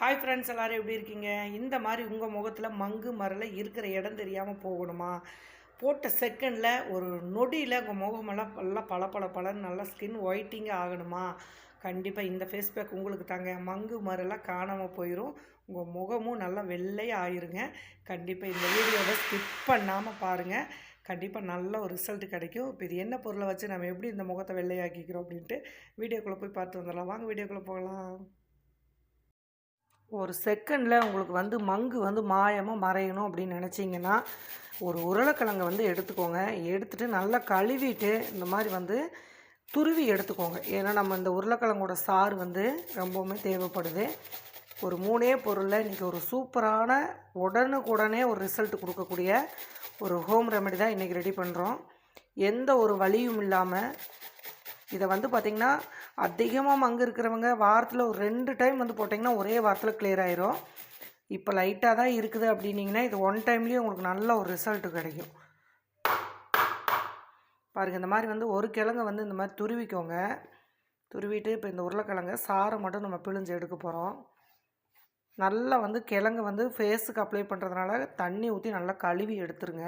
Hi friends எல்லோரும் எப்படி இருக்கீங்க? இந்த மாதிரி உங்கள் முகத்தில் மங்கு மரல இருக்கிற இடம் தெரியாமல் போகணுமா? போட்ட செகண்டில் ஒரு நொடியில் உங்கள் முகமெல்லாம் நல்லா பல பல பலன்னு நல்லா ஸ்கின் ஒயிட்டிங்காக ஆகணுமா? கண்டிப்பாக இந்த ஃபேஸ் பேக் உங்களுக்கு தாங்க. மங்கு மரெல்லாம் காணாமல் போயிடும் உங்கள் முகமும் நல்லா வெள்ளையாக ஆயிருங்க. கண்டிப்பாக இந்த வீடியோவை ஸ்கிப் பண்ணாமல் பாருங்கள் கண்டிப்பாக நல்ல ஒரு ரிசல்ட் கிடைக்கும். இப்போ இது என்ன பொருளை வச்சு நம்ம எப்படி இந்த முகத்தை வெள்ளையாக்கிக்கிறோம் அப்படின்ட்டு வீடியோக்குள்ளே போய் பார்த்து வந்துடலாம். வாங்க வீடியோக்குள்ளே போகலாம். ஒரு செகண்டில் உங்களுக்கு வந்து மங்கு வந்து மாயமாக மறையணும் அப்படின்னு நினச்சிங்கன்னா ஒரு உருளைக்கிழங்கை வந்து எடுத்துக்கோங்க. எடுத்துகிட்டு நல்லா கழுவிட்டு இந்த மாதிரி வந்து துருவி எடுத்துக்கோங்க. ஏன்னா நம்ம இந்த உருளைக்கிழங்கோட சாறு வந்து ரொம்பவுமே தேவைப்படுது. ஒரு மூணே பொருளில் இன்றைக்கி ஒரு சூப்பரான உடனுக்குடனே ஒரு ரிசல்ட் கொடுக்கக்கூடிய ஒரு ஹோம் ரெமெடி தான் இன்றைக்கி ரெடி பண்ணுறோம் எந்த ஒரு வலியும் இல்லாமல் இதை வந்து பார்த்திங்கன்னா அதிகமாக மங்கு இருக்கிறவங்க. வாரத்தில் ஒரு ரெண்டு டைம் வந்து போட்டிங்கன்னா ஒரே வாரத்தில் கிளியர் ஆயிரும். இப்போ லைட்டாக தான் இருக்குது அப்படின்னிங்கன்னா இது ஒன் டைம்லேயே உங்களுக்கு நல்ல ஒரு ரிசல்ட்டு கிடைக்கும். பாருங்கள் இந்த மாதிரி வந்து ஒரு கிழங்கு வந்து இந்த மாதிரி துருவிக்கோங்க. துருவிட்டு இப்போ இந்த உருளைக்கிழங்க சாரை மட்டும் நம்ம பிழிஞ்சு எடுக்க போகிறோம் நல்லா வந்து கிழங்கு வந்து ஃபேஸுக்கு அப்ளை பண்ணுறதுனால தண்ணி ஊற்றி நல்லா கழுவி எடுத்துருங்க.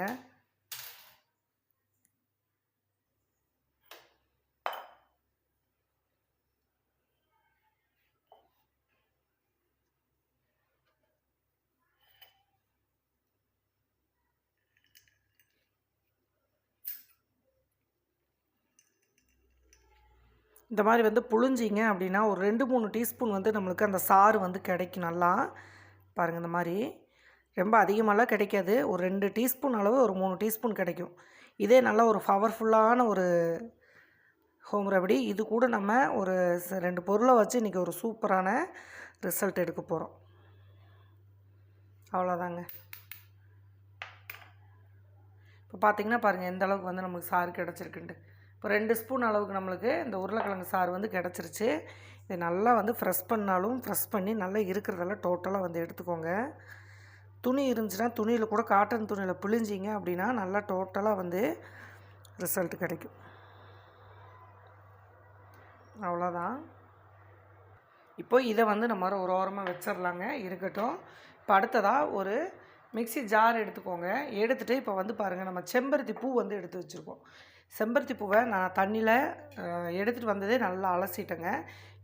இந்த மாதிரி வந்து புழிஞ்சிங்க அப்படின்னா ஒரு ரெண்டு மூணு டீஸ்பூன் வந்து நம்மளுக்கு அந்த சாறு வந்து கிடைக்கும் நல்லா. பாருங்கள் இந்த மாதிரி. ரொம்ப அதிகமாகலாம் கிடைக்காது. ஒரு ரெண்டு டீஸ்பூன் அளவு ஒரு மூணு டீஸ்பூன் கிடைக்கும். இதே நல்லா ஒரு பவர்ஃபுல்லான ஒரு ஹோம் ரெமடி. இது கூட நம்ம ஒரு ரெண்டு பொருளை வச்சு இன்றைக்கி ஒரு சூப்பரான ரிசல்ட் எடுக்க போகிறோம் அவ்வளோதாங்க. இப்போ பார்த்திங்கன்னா பாருங்கள் எந்த அளவுக்கு வந்து நமக்கு சாறு கிடச்சிருக்குன்ட்டு. இப்போ ரெண்டு ஸ்பூன் அளவுக்கு நம்மளுக்கு இந்த உருளைக்கிழங்கு சாறு வந்து கிடச்சிருச்சு. இதை நல்லா வந்து ஃப்ரெஷ் பண்ணாலும் ஃப்ரெஷ் பண்ணி நல்லா இருக்கிறதெல்லாம் டோட்டலாக வந்து எடுத்துக்கோங்க. துணி இருந்துச்சுன்னா துணியில் கூட காட்டன் துணியில் பிழிஞ்சிங்க அப்படின்னா நல்லா டோட்டலாக வந்து ரிசல்ட் கிடைக்கும். அவ்வளோதான் இப்போ இதை வந்து நம்ம ஒரு ஓரமாக வச்சிடலாங்க இருக்கட்டும். இப்போ அடுத்ததாக ஒரு மிக்ஸி ஜார் எடுத்துக்கோங்க. எடுத்துகிட்டு இப்போ வந்து பாருங்கள் நம்ம செம்பருத்தி பூ வந்து எடுத்து வச்சுருக்கோம். செம்பருத்தி பூவை நான் தண்ணியில் எடுத்துகிட்டு வந்ததே நல்லா அலசிட்டேங்க.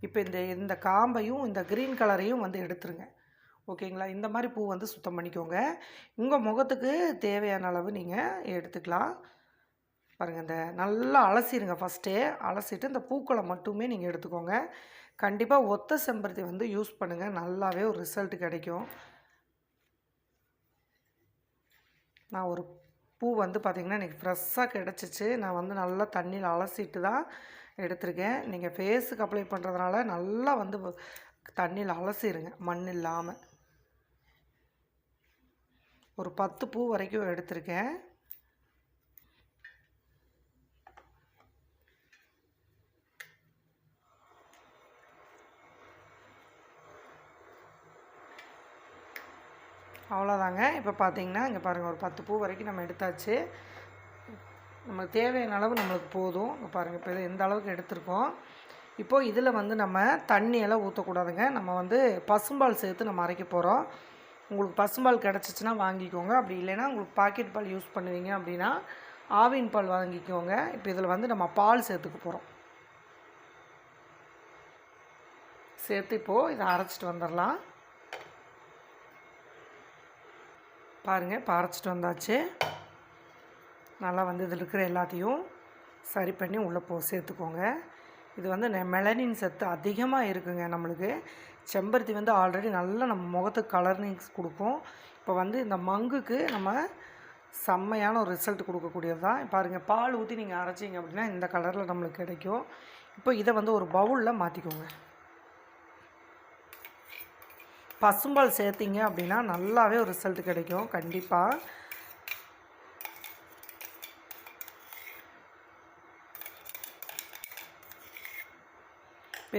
இப்போ இந்த இந்த காம்பையும் இந்த க்ரீன் கலரையும் வந்து எடுத்துருங்க. ஓகேங்களா? இந்த மாதிரி பூ வந்து சுத்தம் பண்ணிக்கோங்க. உங்கள் முகத்துக்கு தேவையான அளவு நீங்கள் எடுத்துக்கலாம். பாருங்கள் இந்த நல்லா அலசிடுங்க ஃபஸ்ட்டே. அலசிட்டு இந்த பூக்களை மட்டுமே நீங்கள் எடுத்துக்கோங்க. கண்டிப்பாக ஒத்த செம்பருத்தி வந்து யூஸ் பண்ணுங்கள் நல்லாவே ஒரு ரிசல்ட் கிடைக்கும். நான் ஒரு பூ வந்து பார்த்திங்கன்னா இன்றைக்கி ஃப்ரெஷ்ஷாக கிடச்சிச்சு. நான் வந்து நல்லா தண்ணியில் அலசிட்டு தான் எடுத்திருக்கேன். நீங்கள் ஃபேஸுக்கு அப்ளை பண்ணுறதுனால நல்லா வந்து தண்ணியில் அலசிடுங்க மண் இல்லாமல் ஒரு பத்து பூ வரைக்கும் எடுத்திருக்கேன். அவ்வளோதாங்க. இப்போ பார்த்தீங்கன்னா இங்கே பாருங்கள் ஒரு பத்து பூ வரைக்கும் நம்ம எடுத்தாச்சு. நமக்கு தேவையான அளவு நம்மளுக்கு போதும். இங்கே பாருங்கள் இப்போ எந்த அளவுக்கு எடுத்திருக்கோம்? இப்போது இதில் வந்து நம்ம தண்ணியெல்லாம் ஊற்றக்கூடாதுங்க நம்ம வந்து பசும்பால் சேர்த்து நம்ம அரைக்க போகிறோம் உங்களுக்கு பசும்பால் கிடச்சிச்சின்னா வாங்கிக்கோங்க. அப்படி இல்லைன்னா உங்களுக்கு பாக்கெட் பால் யூஸ் பண்ணுவீங்க அப்படின்னா ஆவின் பால் வாங்கிக்கோங்க. இப்போ இதில் வந்து நம்ம பால் சேர்த்துக்க போகிறோம் சேர்த்து இப்போது இதை அரைச்சிட்டு வந்துடலாம். பாருங்கள் இப்போ அரைச்சிட்டு வந்தாச்சு. நல்லா வந்து இதில் இருக்கிற எல்லாத்தையும் சரி பண்ணி உள்ளே போ சேர்த்துக்கோங்க. இது வந்து நெ- மெலனின் சத்து அதிகமாக இருக்குங்க நம்மளுக்கு. செம்பருத்தி வந்து ஆல்ரெடி நல்லா நம்ம முகத்துக்கு கலர்னிங்ஸ் கொடுக்கும் இப்போ வந்து இந்த மங்குக்கு நம்ம செம்மையான ஒரு ரிசல்ட் கொடுக்கக்கூடியது தான். பாருங்கள் பால் ஊற்றி நீங்கள் அரைச்சிங்க அப்படின்னா இந்த கலரில் நம்மளுக்கு கிடைக்கும். இப்போ இதை வந்து ஒரு பவுலில் மாற்றிக்கோங்க பசும்பால் சேர்த்திங்க அப்படின்னா நல்லாவே ஒரு ரிசல்ட் கிடைக்கும். கண்டிப்பாக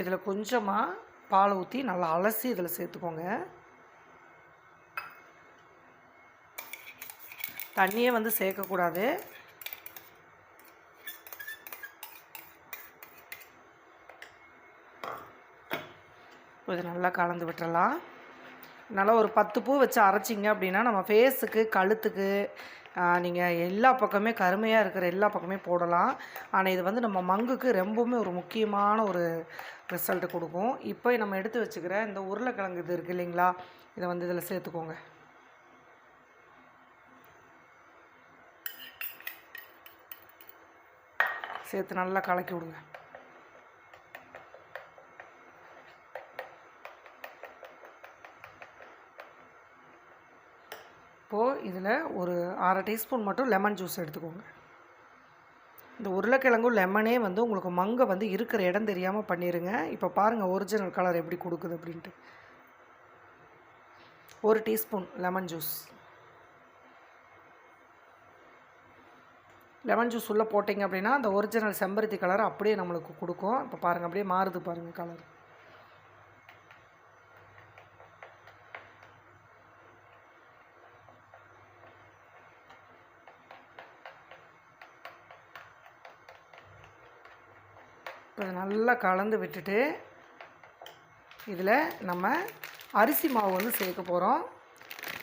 இதில் கொஞ்சமாக பால் ஊற்றி நல்லா அலசி இதில் சேர்த்துக்கோங்க. தண்ணியே வந்து சேர்க்கக்கூடாது. இதை நல்லா கலந்து விட்டுறலாம். நல்லா ஒரு பத்து பூ வச்சு அரைச்சிங்க அப்படின்னா நம்ம ஃபேஸுக்கு கழுத்துக்கு நீங்கள் எல்லா பக்கமே கருமையாக இருக்கிற எல்லா பக்கமே போடலாம். ஆனால் இது வந்து நம்ம மங்குக்கு ரொம்பவுமே ஒரு முக்கியமான ஒரு ரிசல்ட் கொடுக்கும். இப்போ நம்ம எடுத்து வச்சுக்கிற இந்த உருளைக்கிழங்கு இது இருக்குது இல்லைங்களா? இதை வந்து இதில் சேர்த்துக்கோங்க. சேர்த்து நல்லா கலக்கி விடுங்க. இப்போது இதில் ஒரு அரை டீஸ்பூன் மட்டும் லெமன் ஜூஸ் எடுத்துக்கோங்க. இந்த உருளைக்கிழங்கும் லெமனே வந்து உங்களுக்கு மங்கை வந்து இருக்கிற இடம் தெரியாமல் பண்ணிடுங்க இப்போ பாருங்கள் ஒரிஜினல் கலர் எப்படி கொடுக்குது அப்படின்ட்டு. ஒரு teaspoon lemon juice lemon juice உள்ளே போட்டிங்க அப்படின்னா அந்த ஒரிஜினல் செம்பருத்தி கலர் அப்படியே நம்மளுக்கு கொடுக்கும். இப்போ பாருங்கள் அப்படியே மாறுது பாருங்கள் கலர் நல்லா கலந்து விட்டுட்டு இதில் நம்ம அரிசி மாவு வந்து சேர்க்க போகிறோம்.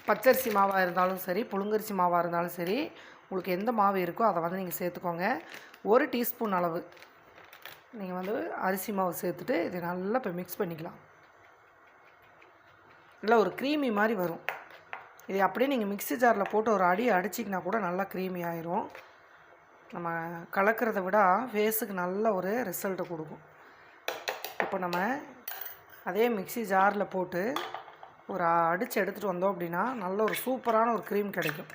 பச்சரிசி மாவாக இருந்தாலும் சரி புழுங்கரிசி மாவாக இருந்தாலும் சரி உங்களுக்கு எந்த மாவு இருக்கோ அதை வந்து நீங்கள் சேர்த்துக்கோங்க. ஒரு டீஸ்பூன் அளவு. நீங்கள் வந்து அரிசி மாவு சேர்த்துட்டு இதை நல்லா இப்போ மிக்ஸ் பண்ணிக்கலாம். நல்லா ஒரு க்ரீமி மாதிரி வரும். இதை அப்படியே நீங்கள் மிக்ஸி ஜாரில் போட்டு ஒரு அடி அடிச்சிங்கன்னா கூட நல்லா க்ரீமி ஆயிரும். நம்ம கலக்கிறத விட ஃபேஸுக்கு நல்ல ஒரு ரிசல்ட்டை கொடுக்கும். இப்போ நம்ம அதே மிக்ஸி ஜாரில் போட்டு ஒரு அடித்து எடுத்துகிட்டு வந்தோம் அப்படின்னா நல்ல ஒரு சூப்பரான ஒரு க்ரீம் கிடைக்கும்.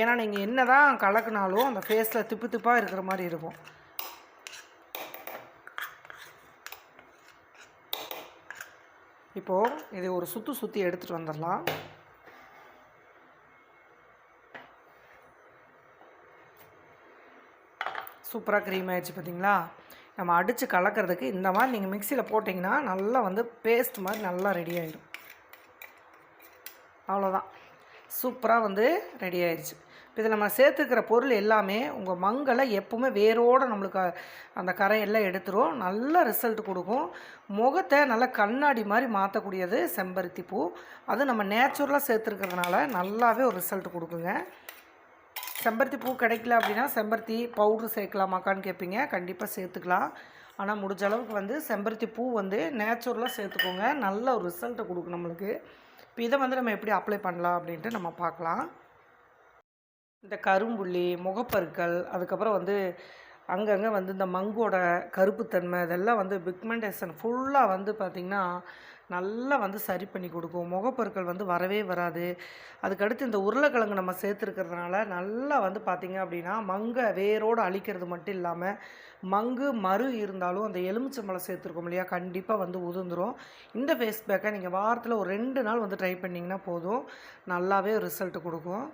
ஏன்னா நீங்கள் என்ன தான் கலக்குனாலும் அந்த ஃபேஸில் திப்பு திப்பாக இருக்கிற மாதிரி இருக்கும். இப்போது இதை ஒரு சுற்று சுற்றி எடுத்துகிட்டு வந்துடலாம். சூப்பராக க்ரீம் ஆயிடுச்சு பார்த்தீங்களா நம்ம அடித்து கலக்கிறதுக்கு இந்த மாதிரி நீங்கள் மிக்சியில் போட்டிங்கன்னா நல்லா வந்து பேஸ்ட் மாதிரி நல்லா ரெடி ஆகிடும் அவ்வளோதான் சூப்பராக வந்து ரெடி ஆயிடுச்சு இப்போ இதில் நம்ம சேர்த்துக்கிற பொருள் எல்லாமே உங்கள் மங்களை எப்பவுமே வேரோடு நம்மளுக்கு அந்த கரையெல்லாம் எடுத்துரும். நல்ல ரிசல்ட் கொடுக்கும். முகத்தை நல்லா கண்ணாடி மாதிரி மாற்றக்கூடியது செம்பருத்தி பூ. அது நம்ம நேச்சுரலாக சேர்த்துருக்கிறதுனால நல்லாவே ஒரு ரிசல்ட் கொடுக்குங்க. செம்பருத்தி பூ கிடைக்கல அப்படின்னா செம்பருத்தி பவுட்ரு சேர்க்கலாமாக்கான்னு கேட்பீங்க. கண்டிப்பாக சேர்த்துக்கலாம். ஆனால் முடிஞ்ச அளவுக்கு வந்து செம்பருத்தி பூ வந்து நேச்சுரலாக சேர்த்துக்கோங்க. நல்ல ஒரு ரிசல்ட்டை கொடுக்கும் நம்மளுக்கு. இப்போ இதை வந்து நம்ம எப்படி அப்ளை பண்ணலாம் அப்படின்ட்டு நம்ம பார்க்கலாம். இந்த கரும்புள்ளி முகப்பருக்கள் அதுக்கப்புறம் வந்து அங்கங்கே வந்து இந்த மங்கோட கருப்புத்தன்மை இதெல்லாம் வந்து பிக்மெண்டேஷன் ஃபுல்லாக வந்து பார்த்திங்கன்னா நல்லா வந்து சரி பண்ணி கொடுக்கும். முகப்பொருட்கள் வந்து வரவே வராது. அதுக்கடுத்து இந்த உருளைக்கிழங்கு நம்ம சேர்த்துருக்கிறதுனால நல்லா வந்து பார்த்திங்க அப்படின்னா மங்கை வேரோடு அழிக்கிறது மட்டும் இல்லாமல் மங்கு மறு இருந்தாலும் அந்த எலுமிச்சம்பழம் சேர்த்துருக்கோம் இல்லையா? கண்டிப்பாக வந்து உதிர்ந்துடும் இந்த ஃபேஸ் பேக்கை நீங்கள் வாரத்தில் ஒரு ரெண்டு நாள் வந்து ட்ரை பண்ணிங்கன்னா போதும். நல்லாவே ரிசல்ட் கொடுக்கும்.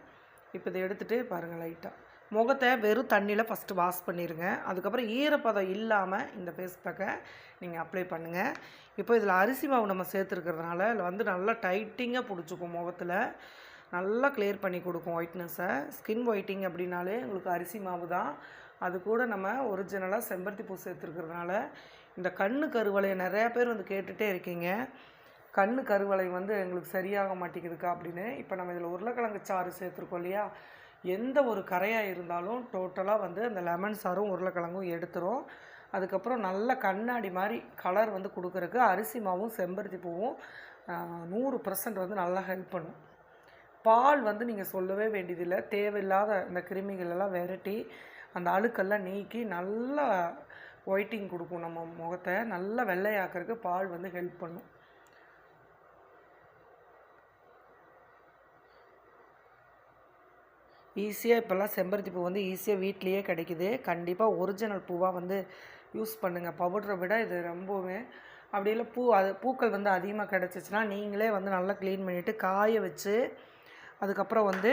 இப்போ இதை எடுத்துகிட்டு பாருங்கள் லைட்டாக முகத்தை வெறும் தண்ணியில் ஃபஸ்ட்டு வாஷ் பண்ணிடுங்க அதுக்கப்புறம் ஈரப்பதம் இல்லாமல் இந்த ஃபேஸ் பேக்கை நீங்கள் அப்ளை பண்ணுங்கள் இப்போ இதில் அரிசி மாவு நம்ம சேர்த்துருக்கிறதுனால இதில் வந்து நல்லா டைட்டிங்காக பிடிச்சிக்கும் முகத்தில். நல்லா கிளியர் பண்ணி கொடுக்கும் ஒயிட்னஸை ஸ்கின் ஒயிட்டிங் அப்படின்னாலே உங்களுக்கு அரிசி மாவு தான். அது கூட நம்ம ஒரிஜினலாக செம்பருத்தி பூ சேர்த்துருக்கிறதுனால இந்த கண்ணு கருவலையை நிறையா பேர் வந்து கேட்டுகிட்டே இருக்கீங்க. கண்ணு கருவலை வந்து எங்களுக்கு சரியாக மாட்டேங்குதுக்கா அப்படின்னு. இப்போ நம்ம இதில் உருளைக்கிழங்கு சாறு சேர்த்துருக்கோம் இல்லையா? எந்த ஒரு கரையாக இருந்தாலும் டோட்டலாக வந்து அந்த லெமன் சாரும் உருளைக்கிழங்கும் எடுத்துரும். அதுக்கப்புறம் நல்ல கண்ணாடி மாதிரி கலர் வந்து கொடுக்குறக்கு அரிசி மாவும் செம்பருத்தி பூவும் நூறு பர்சன்ட் வந்து நல்லா ஹெல்ப் பண்ணும். பால் வந்து நீங்கள் சொல்லவே வேண்டியதில்லை. தேவையில்லாத இந்த கிருமிகள் எல்லாம் விரட்டி அந்த அழுக்கெல்லாம் நீக்கி நல்லா ஒயிட்டிங் கொடுக்கும் நம்ம முகத்தை. நல்லா வெள்ளையாக்கிறதுக்கு பால் வந்து ஹெல்ப் பண்ணும். ஈஸியாக இப்போல்லாம் செம்பருத்தி பூ வந்து ஈஸியாக வீட்லேயே கிடைக்குது. கண்டிப்பாக ஒரிஜினல் பூவாக வந்து யூஸ் பண்ணுங்கள் பவுடரை விட இது ரொம்பவே அப்படி இல்லை பூ அது பூக்கள் வந்து அதிகமாக கிடச்சிச்சின்னா நீங்களே வந்து நல்லா க்ளீன் பண்ணிவிட்டு காய வச்சு அதுக்கப்புறம் வந்து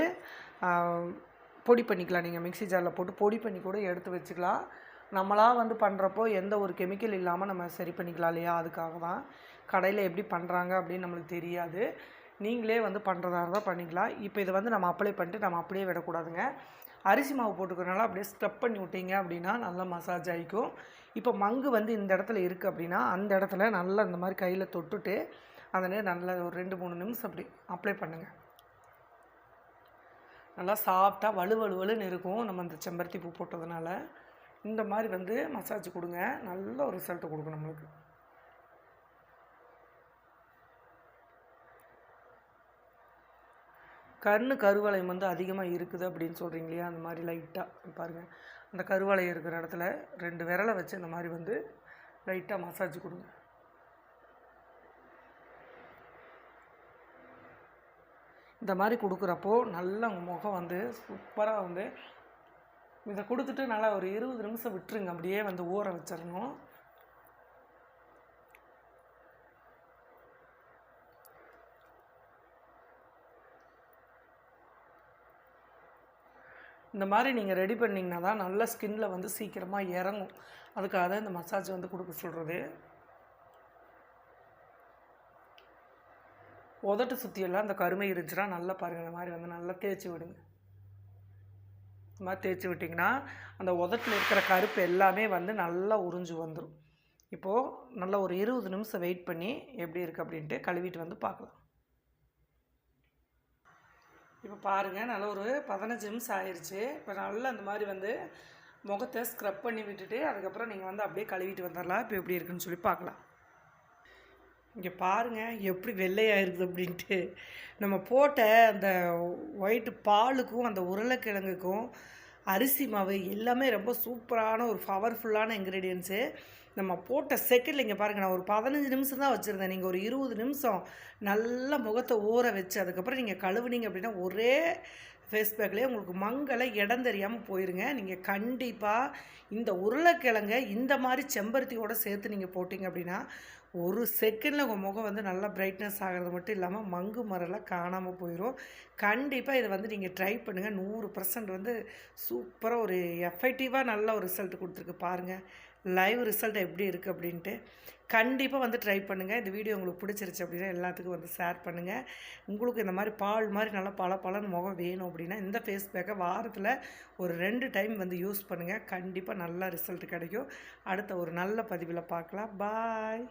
பொடி பண்ணிக்கலாம். நீங்கள் மிக்ஸி ஜாரில் போட்டு பொடி பண்ணி கூட எடுத்து வச்சுக்கலாம். நம்மளாக வந்து பண்ணுறப்போ எந்த ஒரு கெமிக்கல் இல்லாமல் நம்ம சரி பண்ணிக்கலாம் இல்லையா? அதுக்காக தான் கடையில் எப்படி பண்ணுறாங்க அப்படின்னு நம்மளுக்கு தெரியாது. நீங்களே வந்து பண்ணுறதா இருந்தால் பண்ணிக்கலாம் இப்போ இதை வந்து நம்ம அப்ளை பண்ணிட்டு நம்ம அப்படியே விடக்கூடாதுங்க. அரிசி மாவு போட்டுக்கிறனால அப்படியே ஸ்டெப் பண்ணி விட்டீங்க அப்படின்னா நல்லா மசாஜ் ஆகிக்கும் இப்போ மங்கு வந்து இந்த இடத்துல இருக்குது அப்படின்னா அந்த இடத்துல நல்லா இந்த மாதிரி கையில் தொட்டுட்டு அதனே நல்லா ஒரு ரெண்டு மூணு நிமிஷம் அப்படி அப்ளை பண்ணுங்கள் நல்லா சாஃப்டாக வலு வலுவலுன்னு இருக்கும் நம்ம இந்த செம்பருத்தி பூ போட்டதுனால. இந்த மாதிரி வந்து மசாஜ் கொடுங்க. நல்ல ஒரு ரிசல்ட்டு கொடுக்கும் நம்மளுக்கு. கண் கருவளையம் வந்து அதிகமாக இருக்குது அப்படின்னு சொல்கிறீங்க இல்லையா? அந்த மாதிரி லைட்டாக பாருங்கள் அந்த கருவளையம் இருக்கிற இடத்துல ரெண்டு விரலை வச்சு இந்த மாதிரி வந்து லைட்டாக மசாஜ் கொடுங்க. இந்த மாதிரி கொடுக்குறப்போ நல்ல உங்கள் முகம் வந்து சூப்பராக வந்து இதை கொடுத்துட்டு நல்லா ஒரு இருபது நிமிஷம் விட்டுருங்க. அப்படியே வந்து ஊற வச்சிடணும். இந்த மாதிரி நீங்கள் ரெடி பண்ணிங்கன்னா தான் நல்ல ஸ்கின்ல வந்து சீக்கிரமாக இறங்கும். அதுக்காக தான் இந்த மசாஜ் வந்து கொடுக்க சொல்கிறது உதட்டு சுற்றியெல்லாம் அந்த கருமை இருந்துச்சுன்னா நல்லா பாருங்கள் இந்த மாதிரி வந்து நல்லா தேய்ச்சி விடுங்க. இந்த மாதிரி தேய்ச்சி விட்டிங்கன்னா அந்த உதட்டில் இருக்கிற கருப்பு எல்லாமே வந்து நல்லா உறிஞ்சு வந்துடும் இப்போது நல்லா ஒரு இருபது நிமிஷம் வெயிட் பண்ணி எப்படி இருக்குது அப்படின்ட்டு கழுவிட்டு வந்து பார்க்கலாம். இப்போ பாருங்கள் நல்லா ஒரு பதினஞ்சு நிமிஷம் ஆயிடுச்சு இப்போ நல்லா அந்த மாதிரி வந்து முகத்தை ஸ்க்ரப் பண்ணி விட்டுட்டு அதுக்கப்புறம் நீங்கள் வந்து அப்படியே கழுவிட்டு வந்துடலாம். இப்போ எப்படி இருக்குன்னு சொல்லி பார்க்கலாம். இங்கே பாருங்கள் எப்படி வெள்ளையாயிருக்குது அப்படின்ட்டு. நம்ம போட்ட அந்த ஒயிட் பாலுக்கும் அந்த உருளைக்கிழங்குக்கும் அரிசி மாவு எல்லாமே ரொம்ப சூப்பரான ஒரு பவர்ஃபுல்லான இன்க்ரீடியன்ஸு நம்ம போட்ட செகண்டில் இங்கே பாருங்கள் நான் ஒரு பதினஞ்சு நிமிஷம் தான் வச்சுருந்தேன். நீங்கள் ஒரு இருபது நிமிஷம் நல்ல முகத்தை ஊற வச்சு அதுக்கப்புறம் நீங்கள் கழுவுனீங்க அப்படின்னா ஒரே ஃபேஸ் பேக்லேயே உங்களுக்கு மங்களை இடம் தெரியாமல் போயிருங்க. நீங்கள் கண்டிப்பாக இந்த உருளைக்கிழங்க இந்த மாதிரி செம்பருத்தியோட சேர்த்து நீங்கள் போட்டிங்க அப்படின்னா ஒரு செகண்டில் உங்கள் முகம் வந்து நல்லா பிரைட்னஸ் ஆகிறது மட்டும் இல்லாமல் மங்கு மரெல்லாம் காணாமல் போயிடும் கண்டிப்பாக இதை வந்து நீங்கள் ட்ரை பண்ணுங்கள் நூறு பர்சன்ட் வந்து சூப்பராக ஒரு எஃபெக்டிவாக நல்ல ஒரு ரிசல்ட் கொடுத்துருக்கு பாருங்கள் லைவ் ரிசல்ட் எப்படி இருக்குது அப்படின்ட்டு கண்டிப்பாக வந்து ட்ரை பண்ணுங்கள் இந்த வீடியோ உங்களுக்கு பிடிச்சிருச்சு அப்படின்னா எல்லாத்துக்கும் வந்து ஷேர் பண்ணுங்கள் உங்களுக்கு இந்த மாதிரி பால் மாதிரி நல்லா பல பலன் முகம் வேணும் அப்படின்னா இந்த ஃபேஸ் பேக்கை வாரத்தில் ஒரு ரெண்டு டைம் வந்து யூஸ் பண்ணுங்கள் கண்டிப்பாக நல்ல ரிசல்ட் கிடைக்கும். அடுத்த ஒரு நல்ல பதிவில் பார்க்கலாம். பாய்.